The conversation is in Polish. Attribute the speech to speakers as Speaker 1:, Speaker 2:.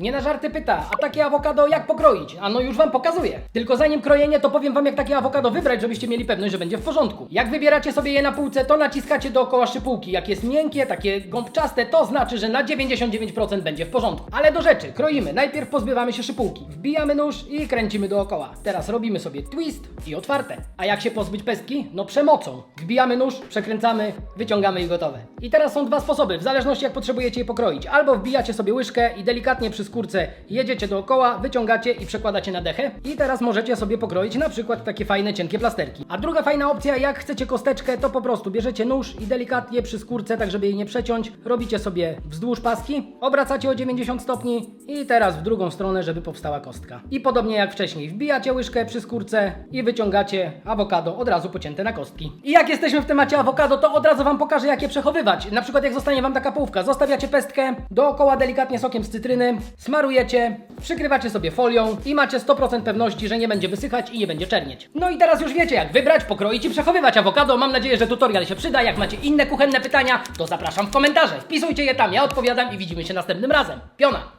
Speaker 1: Nie na żarty pyta, a takie awokado jak pokroić? A no już wam pokazuję. Tylko zanim krojenie, to powiem wam jak takie awokado wybrać, żebyście mieli pewność, że będzie w porządku. Jak wybieracie sobie je na półce, to naciskacie dookoła szypułki. Jak jest miękkie, takie gąbczaste, to znaczy, że na 99% będzie w porządku. Ale do rzeczy, kroimy. Najpierw pozbywamy się szypułki. Wbijamy nóż i kręcimy dookoła. Teraz robimy sobie twist i otwarte. A jak się pozbyć pestki? No przemocą. Wbijamy nóż, przekręcamy, wyciągamy i gotowe. I teraz są dwa sposoby, w zależności jak potrzebujecie je pokroić. Albo wbijacie sobie łyżkę i delikatnie przy skórce jedziecie dookoła, wyciągacie i przekładacie na dechę. I teraz możecie sobie pokroić na przykład takie fajne, cienkie plasterki. A druga fajna opcja, jak chcecie kosteczkę, to po prostu bierzecie nóż i delikatnie przy skórce, tak żeby jej nie przeciąć, robicie sobie wzdłuż paski, obracacie o 90 stopni i teraz w drugą stronę, żeby powstała kostka. I podobnie jak wcześniej, wbijacie łyżkę przy skórce i wyciągacie awokado od razu pocięte na kostki. I jak jesteśmy w temacie awokado, to od razu Wam pokażę, jak je przechowywać. Na przykład jak zostanie Wam taka połówka, zostawiacie pestkę, dookoła delikatnie sokiem z cytryny, smarujecie, przykrywacie sobie folią i macie 100% pewności, że nie będzie wysychać i nie będzie czernieć. No i teraz już wiecie, jak wybrać, pokroić i przechowywać awokado. Mam nadzieję, że tutorial się przyda. Jak macie inne kuchenne pytania, to zapraszam w komentarze. Wpisujcie je tam, ja odpowiadam i widzimy się następnym razem. Piona!